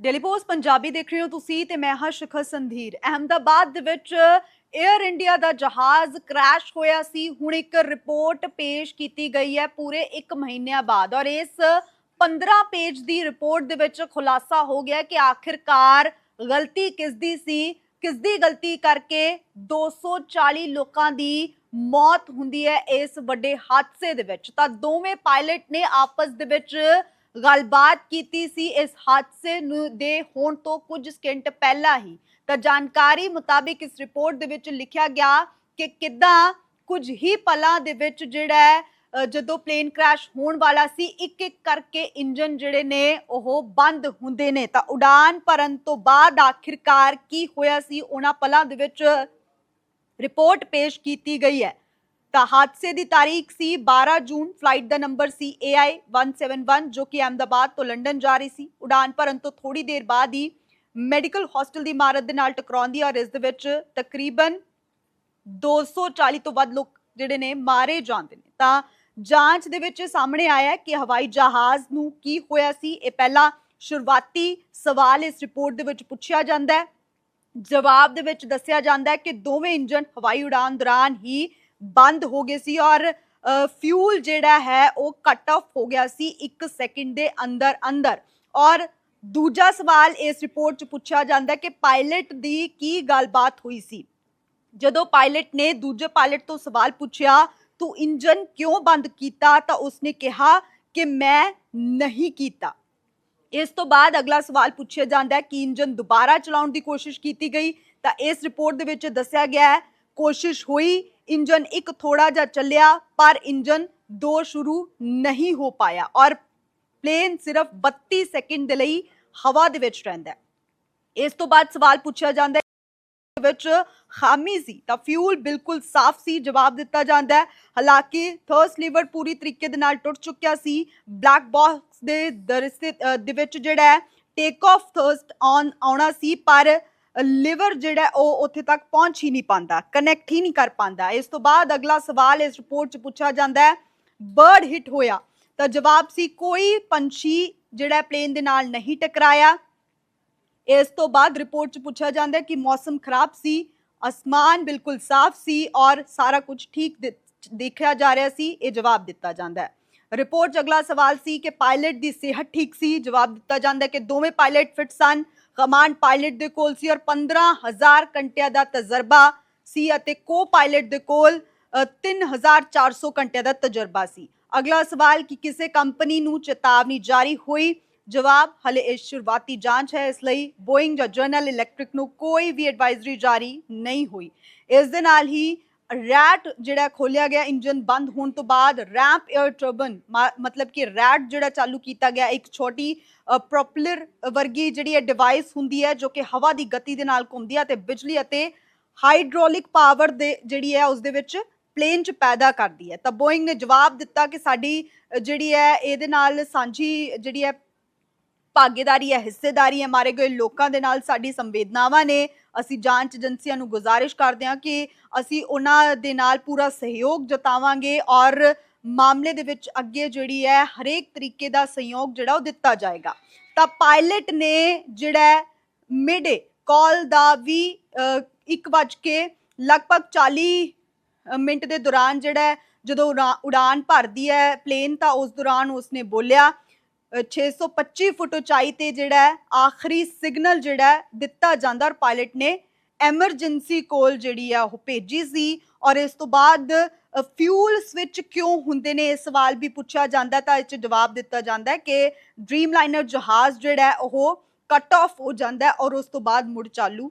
Daily post Punjabi ਦੇਖ ਰਹੇ ਹੋ ਤੁਸੀਂ ਤੇ ਮੈਂ ਹਾਂ ਸ਼ਿਖਰ ਸੰਧੀਰ। ਅਹਮਦਾਬਾਦ ਦੇ ਵਿੱਚ 에ਅਰ ਇੰਡੀਆ ਦਾ ਜਹਾਜ਼ ਕ੍ਰੈਸ਼ ਹੋਇਆ ਸੀ। ਹੁਣ ਇੱਕ ਰਿਪੋਰਟ ਪੇਸ਼ ਕੀਤੀ ਗਈ ਹੈ ਪੂਰੇ 1 ਮਹੀਨਿਆਂ ਬਾਅਦ ਔਰ ਇਸ 15 ਪੇਜ ਦੀ ਰਿਪੋਰਟ ਦੇ ਵਿੱਚ ਖੁਲਾਸਾ ਹੋ ਗਿਆ ਕਿ ਆਖਿਰਕਾਰ ਗਲਤੀ ਕਿਸ ਦੀ ਸੀ? ਕਿਸ ਦੀ ਗਲਤੀ ਕਰਕੇ 240 ਲੋਕਾਂ ਦੀ ਮੌਤ ਹੁੰਦੀ ਹੈ ਇਸ ਵੱਡੇ ਹਾਦਸੇ ਦੇ ਵਿੱਚ? ਤਾਂ ਦੋਵੇਂ ਪਾਇਲਟ ਨੇ ਆਪਸ ਦੇ ਵਿੱਚ ਗੱਲਬਾਤ ਕੀਤੀ ਸੀ ਇਸ ਹਾਦਸੇ ਨੂੰ ਦੇ ਹੋਣ ਤੋਂ ਕੁਝ ਸਕਿੰਟ ਪਹਿਲਾਂ ਹੀ। ਤਾਂ ਜਾਣਕਾਰੀ ਮੁਤਾਬਿਕ ਇਸ ਰਿਪੋਰਟ ਦੇ ਵਿੱਚ ਲਿਖਿਆ ਗਿਆ ਕਿ ਕਿੱਦਾਂ ਕੁਝ ਹੀ ਪਲਾਂ ਦੇ ਵਿੱਚ ਜਿਹੜਾ ਹੈ, ਜਦੋਂ ਪਲੇਨ ਕ੍ਰੈਸ਼ ਹੋਣ ਵਾਲਾ ਸੀ ਇੱਕ ਇੱਕ ਕਰਕੇ ਇੰਜਨ ਜਿਹੜੇ ਨੇ ਉਹ ਬੰਦ ਹੁੰਦੇ ਨੇ। ਤਾਂ ਉਡਾਨ ਭਰਨ ਤੋਂ ਬਾਅਦ ਆਖਿਰਕਾਰ ਕੀ ਹੋਇਆ ਸੀ ਉਹਨਾਂ ਪਲਾਂ ਦੇ ਵਿੱਚ ਰਿਪੋਰਟ ਪੇਸ਼ ਕੀਤੀ ਗਈ ਹੈ। ਤਾਂ ਹਾਦਸੇ ਦੀ ਤਾਰੀਖ ਸੀ 12 ਜੂਨ ਫਲਾਈਟ ਦਾ ਨੰਬਰ ਸੀ AI 171 ਜੋ ਕਿ ਅਹਮਦਾਬਾਦ ਤੋਂ ਲੰਡਨ ਜਾ ਰਹੀ ਸੀ ਉਡਾਨ ਭਰਨ ਤੋਂ ਥੋੜੀ ਦੇਰ ਬਾਅਦ ਹੀ ਮੈਡੀਕਲ ਹੌਸਟਲ ਦੀ ਇਮਾਰਤ ਦੇ ਨਾਲ ਟਕਰਾਉਂਦੀ ਔਰ ਇਸ ਦੇ ਵਿੱਚ ਤਕਰੀਬਨ 240 ਤੋਂ ਵੱਧ ਲੋਕ ਜਿਹੜੇ ਨੇ ਮਾਰੇ ਜਾਂਦੇ ਨੇ ਤਾਂ ਜਾਂਚ ਦੇ ਵਿੱਚ ਇਹ ਸਾਹਮਣੇ ਆਇਆ ਕਿ ਹਵਾਈ ਜਹਾਜ਼ ਨੂੰ ਕੀ ਹੋਇਆ ਸੀ ਇਹ ਪਹਿਲਾ ਸ਼ੁਰੂਆਤੀ ਸਵਾਲ ਇਸ ਰਿਪੋਰਟ ਦੇ ਵਿੱਚ ਪੁੱਛਿਆ ਜਾਂਦਾ ਹੈ ਜਵਾਬ ਦੇ ਵਿੱਚ ਦੱਸਿਆ ਜਾਂਦਾ ਹੈ ਕਿ ਦੋਵੇਂ ਇੰਜਨ ਹਵਾਈ ਉਡਾਨ ਦੌਰਾਨ ਹੀ ਬੰਦ ਹੋ ਗਏ ਸੀ ਔਰ ਫਿਊਲ ਜਿਹੜਾ ਹੈ ਉਹ ਕੱਟ ਆਫ ਹੋ ਗਿਆ ਸੀ 1 ਸੈਕਿੰਡ ਦੇ ਅੰਦਰ ਅੰਦਰ। ਔਰ ਦੂਜਾ ਸਵਾਲ ਇਸ ਰਿਪੋਰਟ 'ਚ ਪੁੱਛਿਆ ਜਾਂਦਾ ਕਿ ਪਾਇਲਟ ਦੀ ਕੀ ਗੱਲਬਾਤ ਹੋਈ ਸੀ? ਜਦੋਂ ਪਾਇਲਟ ਨੇ ਦੂਜੇ ਪਾਇਲਟ ਤੋਂ ਸਵਾਲ ਪੁੱਛਿਆ, ਤੂੰ ਇੰਜਨ ਕਿਉਂ ਬੰਦ ਕੀਤਾ? ਤਾਂ ਉਸਨੇ ਕਿਹਾ ਕਿ ਮੈਂ ਨਹੀਂ ਕੀਤਾ। ਇਸ ਤੋਂ ਬਾਅਦ ਅਗਲਾ ਸਵਾਲ ਪੁੱਛਿਆ ਜਾਂਦਾ ਹੈ ਕਿ ਇੰਜਨ ਦੁਬਾਰਾ ਚਲਾਉਣ ਦੀ ਕੋਸ਼ਿਸ਼ ਕੀਤੀ ਗਈ ਤਾਂ ਇਸ ਰਿਪੋਰਟ ਦੇ ਵਿੱਚ ਦੱਸਿਆ ਗਿਆ ਹੈ, ਕੋਸ਼ਿਸ਼ ਹੋਈ ਇੰਜਨ ਇੱਕ ਥੋੜਾ ਜਿਹਾ ਚੱਲਿਆ, ਪਰ ਇੰਜਨ ਦੋ ਸ਼ੁਰੂ ਨਹੀਂ ਹੋ ਪਾਇਆ ਔਰ ਪਲੇਨ ਸਿਰਫ 32 ਸੈਕਿੰਡ ਦੇ ਲਈ ਹਵਾ ਦੇ ਵਿੱਚ ਰਹਿੰਦਾ ਹੈ। ਇਸ ਤੋਂ ਬਾਅਦ ਸਵਾਲ ਪੁੱਛਿਆ ਜਾਂਦਾ ਹੈ ਵਿੱਚ ਖਾਮੀ ਸੀ ਤਾਂ ਫਿਊਲ ਬਿਲਕੁਲ ਸਾਫ਼ ਸੀ, ਜਵਾਬ ਦਿੱਤਾ ਜਾਂਦਾ ਹੈ। ਹਾਲਾਂਕਿ ਥਰਸ ਲੀਵਰ ਪੂਰੀ ਤਰੀਕੇ ਦੇ ਨਾਲ ਟੁੱਟ ਚੁੱਕਿਆ ਸੀ। ਬਲੈਕ ਬਾਕਸ ਦੇ ਦਰਸਤੇ ਦੇ ਵਿੱਚ ਜਿਹੜਾ ਹੈ ਟੇਕ ਆਫ ਥਰਸਟ ਔਨ ਆਉਣਾ ਸੀ, ਪਰ ਲਿਵਰ ਜਿਹੜਾ ਉਹ ਉੱਥੇ ਤੱਕ ਪਹੁੰਚ ਹੀ ਨਹੀਂ ਪਾਉਂਦਾ ਕਨੈਕਟ ਹੀ ਨਹੀਂ ਕਰ ਪਾਉਂਦਾ। ਇਸ ਤੋਂ ਬਾਅਦ ਅਗਲਾ ਸਵਾਲ ਇਸ ਰਿਪੋਰਟ 'ਚ ਪੁੱਛਿਆ ਜਾਂਦਾ ਹੈ ਬਰਡ ਹਿੱਟ ਹੋਇਆ। ਤਾਂ ਜਵਾਬ ਸੀ, ਕੋਈ ਪੰਛੀ ਜਿਹੜਾ ਪਲੇਨ ਦੇ ਨਾਲ ਨਹੀਂ ਟਕਰਾਇਆ। ਇਸ ਤੋਂ ਬਾਅਦ ਰਿਪੋਰਟ 'ਚ ਪੁੱਛਿਆ ਜਾਂਦਾ ਕਿ ਮੌਸਮ ਖਰਾਬ ਸੀ, ਅਸਮਾਨ ਬਿਲਕੁਲ ਸਾਫ਼ ਸੀ ਔਰ ਸਾਰਾ ਕੁਝ ਠੀਕ ਦੇਖਿਆ ਜਾ ਰਿਹਾ ਸੀ, ਇਹ ਜਵਾਬ ਦਿੱਤਾ ਜਾਂਦਾ ਹੈ। ਰਿਪੋਰਟ 'ਚ ਅਗਲਾ ਸਵਾਲ ਸੀ ਕਿ ਪਾਇਲਟ ਦੀ ਸਿਹਤ ਠੀਕ ਸੀ। ਜਵਾਬ ਦਿੱਤਾ ਜਾਂਦਾ ਕਿ ਦੋਵੇਂ ਪਾਇਲਟ ਫਿਟ ਸਨ। ਕਮਾਂਡ ਪਾਇਲਟ ਦੇ ਕੋਲ ਸੀ ਔਰ 15000 ਘੰਟਿਆਂ ਦਾ ਤਜਰਬਾ ਸੀ ਅਤੇ ਕੋ ਪਾਇਲਟ ਦੇ ਕੋਲ ਅ, 3400 ਘੰਟਿਆਂ ਦਾ ਤਜਰਬਾ ਸੀ। ਅਗਲਾ ਸਵਾਲ ਕਿ ਕਿਸੇ ਕੰਪਨੀ ਨੂੰ ਚੇਤਾਵਨੀ ਜਾਰੀ ਹੋਈ? ਜਵਾਬ ਹਲੇ ਇਹ ਸ਼ੁਰੂਆਤੀ ਜਾਂਚ ਹੈ। ਇਸ ਲਈ ਬੋਇੰਗ ਜਾਂ ਜਨਰਲ ਇਲੈਕਟ੍ਰਿਕ ਨੂੰ ਕੋਈ ਵੀ ਐਡਵਾਈਜ਼ਰੀ ਜਾਰੀ ਨਹੀਂ ਹੋਈ। ਇਸ ਦੇ ਨਾਲ ਹੀ ਰੈਟ ਜਿਹੜਾ ਖੋਲਿਆ ਗਿਆ ਇੰਜਨ ਬੰਦ ਹੋਣ ਤੋਂ ਬਾਅਦ ਰੈਂਪ 에ਅਰ ਟਰਬਨ ਮਤਲਬ ਕਿ ਰੈਟ ਜਿਹੜਾ ਚਾਲੂ ਕੀਤਾ ਗਿਆ, ਇੱਕ ਛੋਟੀ ਪ੍ਰੋਪਲਰ ਵਰਗੀ ਜਿਹੜੀ ਹੈ ਡਿਵਾਈਸ ਹੁੰਦੀ ਹੈ, ਜੋ ਕਿ ਹਵਾ ਦੀ ਗਤੀ ਦੇ ਨਾਲ ਘੁੰਮਦੀ ਹੈ ਤੇ ਬਿਜਲੀ ਅਤੇ ਹਾਈਡ੍ਰੋਲਿਕ ਪਾਵਰ ਦੇ ਜਿਹੜੀ ਹੈ, ਉਸ ਦੇ ਵਿੱਚ ਪਲੇਨ ਚ ਪੈਦਾ ਕਰਦੀ ਹੈ। ਤਾਂ ਬੋਇੰਗ ਨੇ ਜਵਾਬ ਦਿੱਤਾ ਕਿ ਸਾਡੀ ਜਿਹੜੀ ਹੈ, ਇਹਦੇ ਨਾਲ ਸਾਂਝੀ ਜਿਹੜੀ ਹੈ ਭਾਗੀਦਾਰੀ ਹੈ ਹਿੱਸੇਦਾਰੀ ਹੈ ਮਾਰੇ ਗਏ ਲੋਕਾਂ ਦੇ ਨਾਲ ਸਾਡੀ ਸੰਵੇਦਨਾਵਾਂ ਨੇ। ਅਸੀਂ ਜਾਂਚ ਏਜੰਸੀਆਂ ਨੂੰ ਗੁਜ਼ਾਰਿਸ਼ ਕਰਦੇ ਹਾਂ ਕਿ ਅਸੀਂ ਉਹਨਾਂ ਦੇ ਨਾਲ ਪੂਰਾ ਸਹਿਯੋਗ ਜਤਾਵਾਂਗੇ ਔਰ ਮਾਮਲੇ ਦੇ ਵਿੱਚ ਅੱਗੇ ਜਿਹੜੀ ਹੈ ਹਰੇਕ ਤਰੀਕੇ ਦਾ ਸਹਿਯੋਗ ਜਿਹੜਾ ਉਹ ਦਿੱਤਾ ਜਾਏਗਾ। ਤਾਂ ਪਾਇਲਟ ਨੇ ਜਿਹੜਾ ਮਿਡੇ ਕਾਲ ਦਾ ਵੀ ਅ, ਇੱਕ ਵੱਜ ਕੇ ਲਗਭਗ 40 ਮਿੰਟ ਦੇ ਦੌਰਾਨ ਜਿਹੜਾ ਜਦੋਂ ਉਡਾ- ਉਡਾਨ ਭਰਦੀ ਹੈ ਪਲੇਨ ਤਾਂ ਉਸ ਦੌਰਾਨ ਉਸਨੇ ਬੋਲਿਆ 625 ਫੁੱਟ ਉਚਾਈ ਤੇ ਜਿਹੜਾ ਆਖਰੀ ਸਿਗਨਲ ਜਿਹੜਾ ਦਿੱਤਾ ਜਾਂਦਾ ਔਰ ਪਾਇਲਟ ਨੇ ਐਮਰਜੈਂਸੀ ਕੋਲ ਜਿਹੜੀ ਆ, ਉਹ ਭੇਜੀ ਸੀ ਔਰ ਇਸ ਤੋਂ ਬਾਅਦ ਫਿਊਲ ਸਵਿਚ ਕਿਉਂ ਹੁੰਦੇ ਨੇ, ਇਹ ਸਵਾਲ ਵੀ ਪੁੱਛਿਆ ਜਾਂਦਾ ਤਾਂ ਇਹ 'ਚ ਜਵਾਬ ਦਿੱਤਾ ਜਾਂਦਾ ਕਿ ਡ੍ਰੀਮ ਲਾਈਨਰ ਜਹਾਜ਼ ਜਿਹੜਾ ਉਹ ਕੱਟ ਆਫ ਹੋ ਜਾਂਦਾ ਔਰ ਉਸ ਤੋਂ ਬਾਅਦ ਮੁੜ ਚਾਲੂ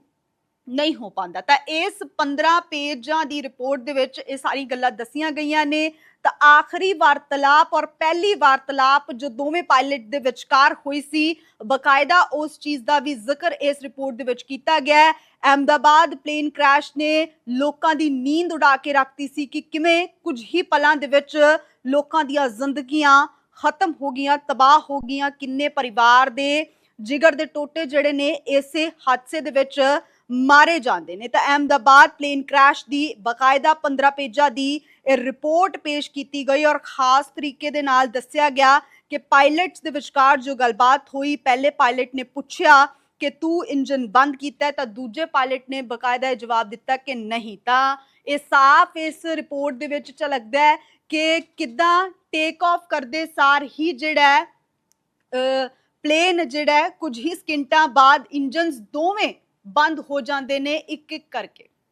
ਨਹੀਂ ਹੋ ਪਾਉਂਦਾ। ਤਾਂ ਇਸ 15 ਪੇਜਾਂ ਦੀ ਰਿਪੋਰਟ ਦੇ ਵਿੱਚ ਇਹ ਸਾਰੀ ਗੱਲਾਂ ਦੱਸੀਆਂ ਗਈਆਂ ਨੇ। ਤਾਂ ਆਖਰੀ ਵਾਰਤਾਲਾਪ ਔਰ ਪਹਿਲੀ ਵਾਰਤਾਲਾਪ ਜੋ ਦੋਵੇਂ ਪਾਇਲਟ ਦੇ ਵਿਚਕਾਰ ਹੋਈ ਸੀ, ਬਕਾਇਦਾ ਉਸ ਚੀਜ਼ ਦਾ ਵੀ ਜ਼ਿਕਰ ਇਸ ਰਿਪੋਰਟ ਦੇ ਵਿੱਚ ਕੀਤਾ ਗਿਆ ਹੈ। ਅਹਮਦਾਬਾਦ ਪਲੇਨ ਕ੍ਰੈਸ਼ ਨੇ ਲੋਕਾਂ ਦੀ ਨੀਂਦ ਉਡਾ ਕੇ ਰੱਖਤੀ ਸੀ ਕਿ ਕਿਵੇਂ ਕੁਝ ਹੀ ਪਲਾਂ ਦੇ ਵਿੱਚ ਲੋਕਾਂ ਦੀਆਂ ਜ਼ਿੰਦਗੀਆਂ ਖਤਮ ਹੋ ਗਈਆਂ, ਤਬਾਹ ਹੋ ਗਈਆਂ। ਕਿੰਨੇ ਪਰਿਵਾਰ ਦੇ ਜਿਗਰ ਦੇ ਟੋਟੇ ਜਿਹੜੇ ਨੇ, ਇਸੇ ਹਾਦਸੇ ਦੇ ਵਿੱਚ ਮਾਰੇ ਜਾਂਦੇ ਨੇ। ਤਾਂ ਅਹਿਮਦਾਬਾਦ ਪਲੇਨ ਕ੍ਰੈਸ਼ ਦੀ ਬਕਾਇਦਾ 15 ਪੇਜਾਂ ਦੀ ਇਹ ਰਿਪੋਰਟ ਪੇਸ਼ ਕੀਤੀ ਗਈ ਔਰ ਖਾਸ ਤਰੀਕੇ ਦੇ ਨਾਲ ਦੱਸਿਆ ਗਿਆ ਕਿ ਪਾਇਲਟਸ ਦੇ ਵਿਚਕਾਰ ਜੋ ਗੱਲਬਾਤ ਹੋਈ, ਪਹਿਲੇ ਪਾਇਲਟ ਨੇ ਪੁੱਛਿਆ ਕਿ ਤੂੰ ਇੰਜਨ ਬੰਦ ਕੀਤਾ ਤਾਂ ਦੂਜੇ ਪਾਇਲਟ ਨੇ ਬਕਾਇਦਾ ਇਹ ਜਵਾਬ ਦਿੱਤਾ ਕਿ ਨਹੀਂ। ਤਾਂ ਇਹ ਸਾਫ਼ ਇਸ ਰਿਪੋਰਟ ਦੇ ਵਿੱਚ ਝਲਕਦਾ ਹੈ ਕਿ ਕਿੱਦਾਂ ਟੇਕ ਆਫ ਕਰਦੇ ਸਾਰ ਹੀ ਜਿਹੜਾ ਪਲੇਨ ਜਿਹੜਾ ਕੁਝ ਹੀ ਸਕਿੰਟਾਂ ਬਾਅਦ ਇੰਜਨਸ ਦੋਵੇਂ ਬੰਦ ਹੋ ਜਾਂਦੇ ਨੇ ਇੱਕ ਇੱਕ ਕਰਕੇ।